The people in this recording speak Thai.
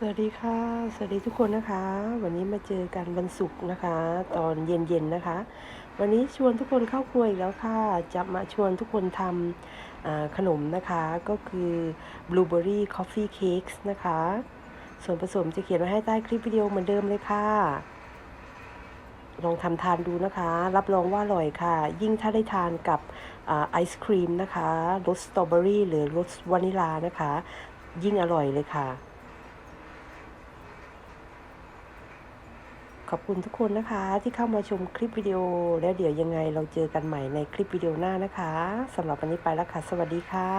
สวัสดีค่ะ สวัสดีทุกคนนะคะ วันนี้มาเจอกันวันศุกร์นะคะ ตอนเย็นๆนะคะ วันนี้ชวนทุกคนเข้าครัวอีกแล้วค่ะ จะมาชวนทุกคนทำขนมนะคะ ก็คือ blueberry coffee cakes นะคะ ส่วนผสมจะเขียนไว้ให้ใต้คลิปวิดีโอเหมือนเดิมเลยค่ะ ลองทำทานดูนะคะ รับรองว่าอร่อยค่ะ ยิ่งถ้าได้ทานกับไอศครีมนะคะรสสตรอเบอรี่หรือรสวานิลานะคะ ยิ่งอร่อยเลยค่ะ ขอบคุณทุกคนนะคะที่เข้ามาชมคลิปวิดีโอ แล้วเดี๋ยวยังไงเราเจอกันใหม่ในคลิปวิดีโอหน้านะคะสำหรับวันนี้ไปแล้วค่ะ สวัสดีค่ะ